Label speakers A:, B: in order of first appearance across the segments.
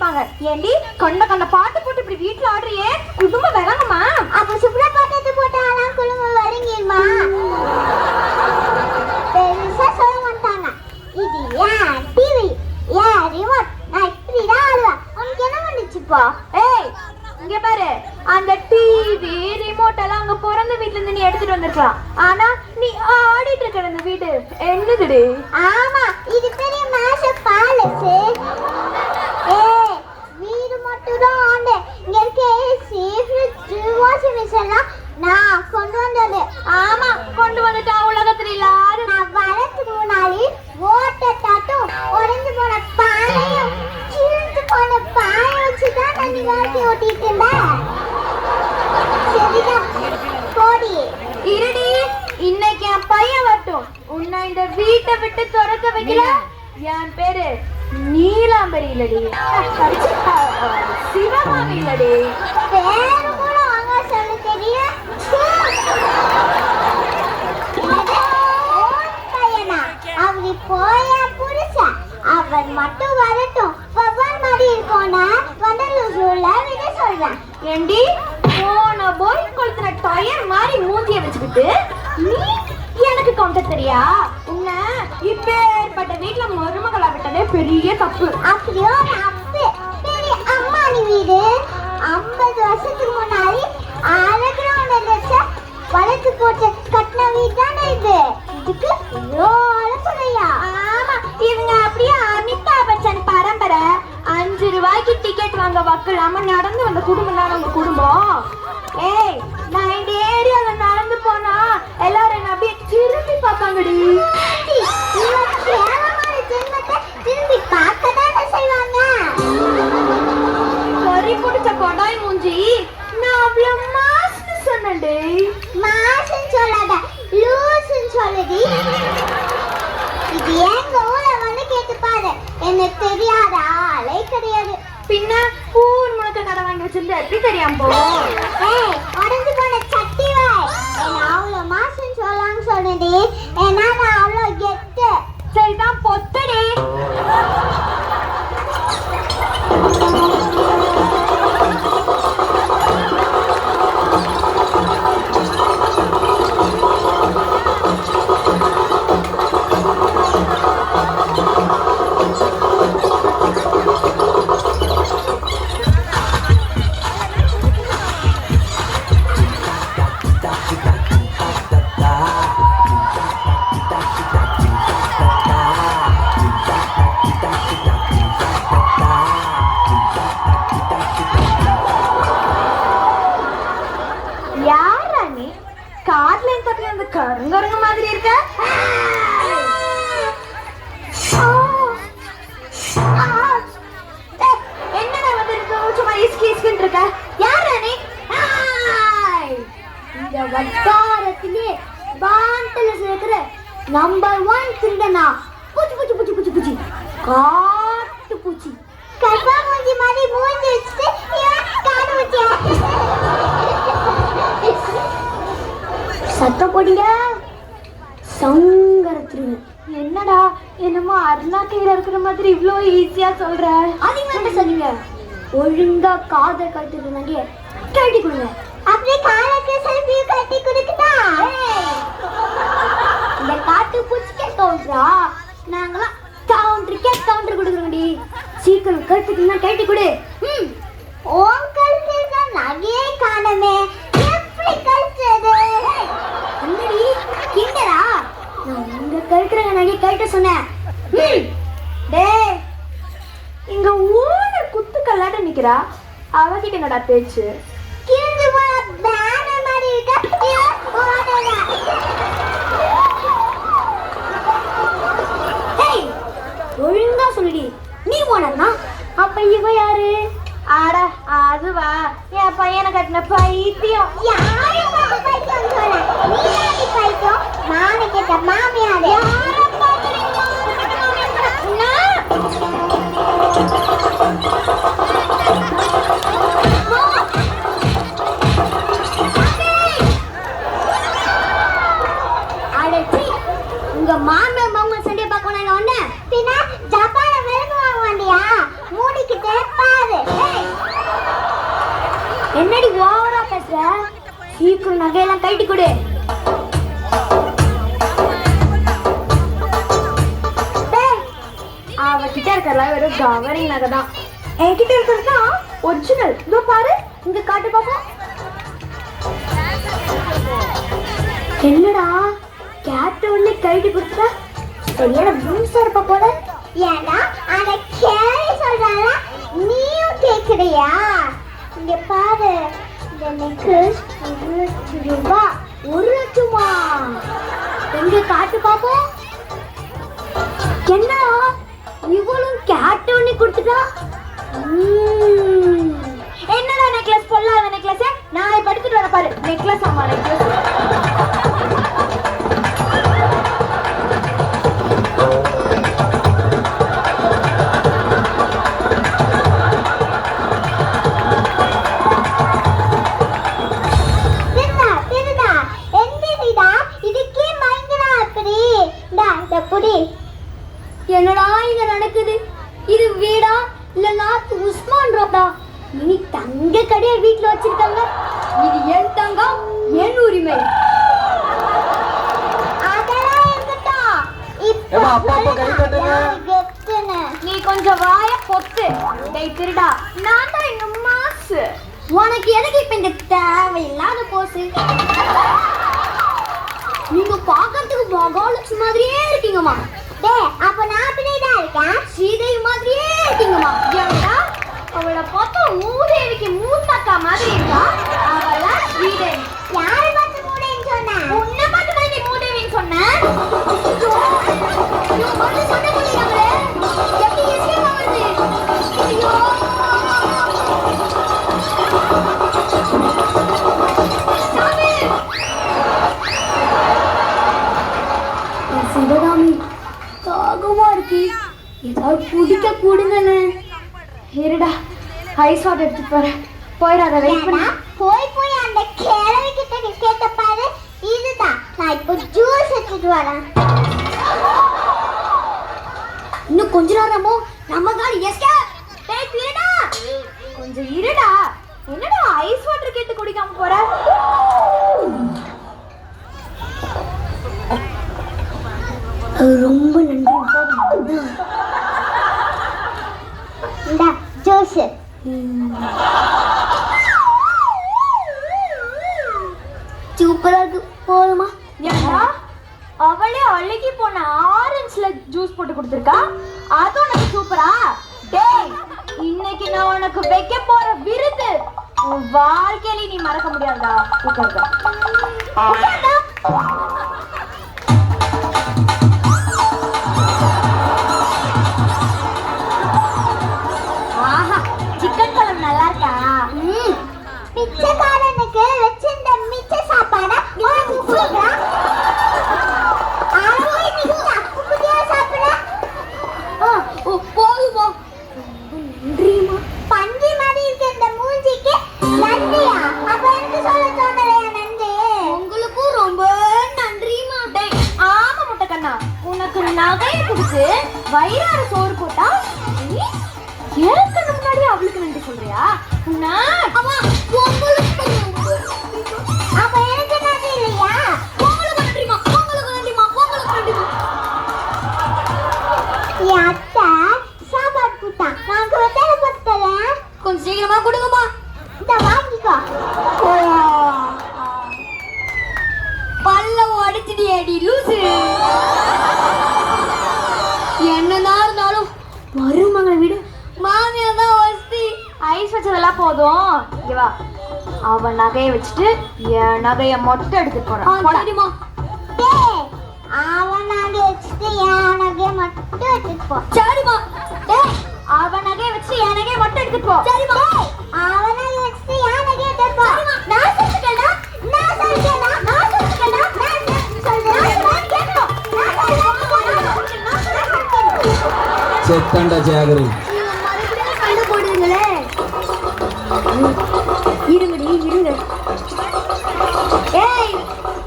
A: அடிப்பாங்க ஏண்டி கண்ட கண்ட பாட்டு போட்டு இப்படி வீட்டுல ஆடுறியே? குடும்பம் விளங்குமா?
B: அப்ப சுப்ரா பாட்டத்தை போட்டாலாம் குடும்பம் வருங்கிருமா பெருசா சொல்ல மாட்டாங்க. இது ஏன் டிவி? ஏன் ரிமோட் நான் இப்படிதான் ஆடுவேன். உனக்கு என்ன பண்ணுச்சுப்பா
A: ஏய் இங்க பாரு. அந்த டிவி ரிமோட் எல்லாம் அங்க பிறந்த வீட்ல இருந்து நீ எடுத்துட்டு வந்திருக்கலாம். ஆனா நீ ஆடிட்டு இருக்கிற அந்த வீடு. என்னதுடி?
B: ஆமா இது பெரிய மேஷ பேலஸ் ஏய் வீடு மட்டும் தான் ஆண்டு இங்க இருக்க ஏசி ஃப்ரிட்ஜ் வாஷிங் மிஷின் எல்லாம் நான் கொண்டு வந்தது.
A: ஆமா கொண்டு வந்துட்டா உலகத்துல இல்லாத
B: நான் வரதுக்கு முன்னாடி ஓட்ட தட்டும் உடைஞ்சு போன பானையும் கிழிஞ்சு போன பானை வச்சு தான் நான் நீ வாட்டி ஓட்டிட்டு இருந்தேன். சரிதான். போடி.
A: இருடி இன்னைக்கு என் பையன் வரட்டும். உன்னை இந்த வீட்டை விட்டு துறக்க வைக்கல. என் பேரு நீலாம்பரி இல்லடி. சிவகாமி இல்லடி.
B: பேரு கூட வாங்க சொல்ல தெரியும் பையனா அவரு போயா புரிசா அவர் மட்டும் வரட்டும். பகவான் மாதிரி இருக்கோனா வண்டலூர் ஜூல விட சொல்றேன்.
A: ஏண்டி? போன போய் கொளுத்துன டயர் மாதிரி மூஞ்சிய வச்சுக்கிட்டு நீ எனக்கு கவுண்டர் தெரியா? உன்னை இப்பேற்பட்ட வீட்டுல மருமகளா விட்டதே பெரிய தப்பு.
B: அப்படியோ தப்பு பெரிய அம்மா அம்மானி வீடு. ஐம்பது வருஷத்துக்கு முன்னாடி அழகிரவுண்ட் இருந்துச்சு வளர்த்து போட்டு கட்டின வீடு தானே இது. இதுக்கு
A: எவ்வளோ இவங்க அப்படியே அமிதாப் பச்சன் பரம்பரை. அஞ்சு ரூபாய்க்கு டிக்கெட் வாங்க வக்கலாம நடந்து வந்த குடும்பம் தான் நம்ம குடும்பம். ஏய் நான் இந்த ஏரியாவில் நடந்து போனா எல்லாரும் அப்படியே திரும்பி பார்ப்பாங்கடி. வச்சிருந்தா எப்படி தெரியாம போகும்
B: உடஞ்சு போன சட்டி வாய் அவ்வளோ மாசுன்னு சொல்லலாம்னு சொன்னடி ஏன்னா நான் அவ்வளோ கெத்து
A: சரிதான் பொத்தடி.
B: சத்தம் போடுங்க சங்கர திருடன்
A: என்னடா என்னமோ அருணாக்கையில இருக்கிற மாதிரி இவ்ளோ ஈஸியா சொல்ற?
B: அதிகமா என்ன சொன்னீங்க? ஒழுங்கா காதை கட்டுறதுனாங்க கட்டி கொடுங்க. அப்படியே காலுக்கு செல்ஃபி கட்டி கொடுக்கட்டா? இந்த காட்டு பூச்சிக்கே கவுண்டரா நாங்களாம் கவுண்டருக்கே கவுண்டர் கொடுக்குறோம்டி. சீக்கிரம் கட்டுக்குன்னா கேட்டி கொடு. ம். ஓம் கழுத்து நகையே காணமே எப்படி கழுத்துறது என்னடி கிண்டரா நான் உங்க நகை கழட்ட சொன்னேன்.
A: டேய் இங்க ஓனர் குத்து கல்லாட்ட நிக்கிறா? அவகிட்ட என்னடா பேச்சு?
B: ஒழுங்கா சொல்லுடி. நீ ஓனர்னா அப்ப இவ யாரு?
A: ஆட அதுவா? என் பையனை கட்டின பைத்தியம்.
B: யாரு பைத்தியம் சொல்ல நீ பைத்தியம்? மாமி கிட்ட மாமியாரு.
C: சொன்ன நகையெல்லாம் கழட்டி கொடு.
A: அவகிட்ட இருக்கிறதா வெறும் கவரிங் நகை தான். என்கிட்ட இருக்கிறது? தான் ஒரிஜினல் இதோ பாரு இங்க காட்டு பாப்போம்
C: என்னடா கேட்ட உடனே கழட்டி கொடுத்தா சரியான பூசா இருப்ப போல? ஏன்னா அந்த கேரி சொல்றாங்க நீயும் கேக்குறியா? இங்க பாரு. இந்த நெக்லஸ் ஒரு லட்சம் ரூபா ஒரு லட்சமா எங்க காட்டு பாப்போம் என்ன இவளும் கேட்ட உடனே கொடுத்துட்டா உம்.
A: என்னடா நெக்லஸ் பொல்லாத நெக்லஸ் நான் இப்ப எடுத்துட்டு வர பாரு நெக்லஸ்
C: டா இந்த புடி என்னடா இங்க நடக்குது? இது வீடா? இல்ல நாத்து உஸ்மான் ரோடா இனி தங்க கடையை வீட்ல வச்சிருக்காங்க. இது என் தங்கம் என் உரிமை.
A: நீ கொஞ்சம் வாய பொத்து. டேய் திருடா. நான் தான் எங்க மாசு.
C: உனக்கு எதுக்கு இப்ப இந்த தேவையில்லாத போசு? நீங்க பாக்கிறதுக்கு மகாலட்சுமி மாதிரியே இருக்கீங்கம்மா. டே அப்ப நான் பின்னாடி இருக்கேன். ஸ்ரீதேவி மாதிரியே இருக்கீங்கம்மா.
A: ஏன்டா அவளை பார்த்தா மூதேவிக்கு மூத்தக்கா மாதிரி
C: சிவகாமி தாகமா இருக்கு. ஏதாவது குடிக்க கூடுங்கண்ணே.
A: இருடா ஐஸ் வாட்டர் எடுத்துட்டு போறேன் போயிடாத வெயிட் பண்ண.
C: போய் போய் அந்த கிழவி கிட்ட நீ கேட்ட பாரு இதுதான். நான் இப்போ ஜூஸ் எடுத்துட்டு வரேன். இன்னும் கொஞ்ச நேரமோ நம்ம காலி எஸ்கேப்
A: டேய் திருடா கொஞ்சம் இருடா. என்னடா ஐஸ் வாட்டர் கேட்டு குடிக்காம போற?
C: ரொம்ப நன்றி. இந்தா ஜூஸ் சூப்பரா இருக்கு. போதுமா?
A: அவளே அழுகி போன ஆரஞ்சுல ஜூஸ் போட்டு கொடுத்துருக்கா? அது உனக்கு சூப்பரா? டேய் இன்னைக்கு நான் உனக்கு வைக்க போற விருது உன் வாழ்க்கையில நீ மறக்க முடியாதா உட்காருங்க முன்னாடி அவளுக்கு சொல்றியா
C: அப்ப எனக்கு நன்றி இல்லையா? உங்களுக்கு நன்றிமா உங்களுக்கு நன்றிமா உங்களுக்கு நன்றிமா என் சாப்பாடு நான் கொஞ்சம் சீக்கிரமா கொடுங்கம்மா. இந்த வாங்கிக்கோ.
A: போதும் இங்க வா அவ நகையை வச்சுட்டு என் நகையை மொட்டை எடுத்துட்டு போறேன்.
C: டேய் அவன் நகை வச்சுட்டு என் நகையை மட்டும் எடுத்துட்டு போ. சரிம்மா. டேய்
A: அவ நகையை வச்சு என் நகையை மொட்டை எடுத்துட்டு போ.
C: சரிம்மா. டேய் அவன் நகை வச்சுட்டு என் நகையை எடுத்துட்டு போ. நான் சொல்லிட்டேனா நான் சொல்லிட்டேனா நான் சொல்லிட்டேனா நான் சொல்றேன் நான் கேட்கணும் நான் சொல்றேன். நான் சொல்றேன். நான் சொல்றேன்.
D: செத்தண்ட ஜாகரி
C: மறுபடியும் சண்டை போடுவீங்களே. இருங்கடி இருங்க. ஏய்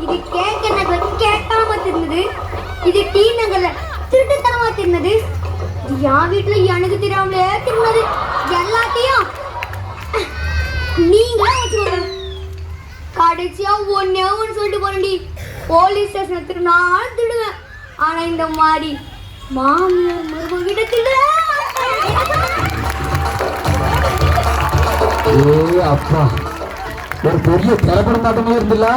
C: இது கேக்க நகர் கேட்காம திருந்தது இது டீ நகர்ல திருட்டுத்தனமா திருந்தது என் வீட்டுல எனக்கு தெரியாமலே திருந்தது எல்லாத்தையும் நீங்களே வச்சுக்கோங்க. கடைசியா ஒன்னே ஒன்று சொல்லிட்டு போறேன்டி. போலீஸ் ஸ்டேஷன் திருநாள் திடுவேன் ஆனா இந்த மாதிரி மாமியார் மருமகிட்ட திடுவேன்
D: ஏ அப்பா. ஒரு பெரிய திரைப்படம் மாட்டமே இருந்துல?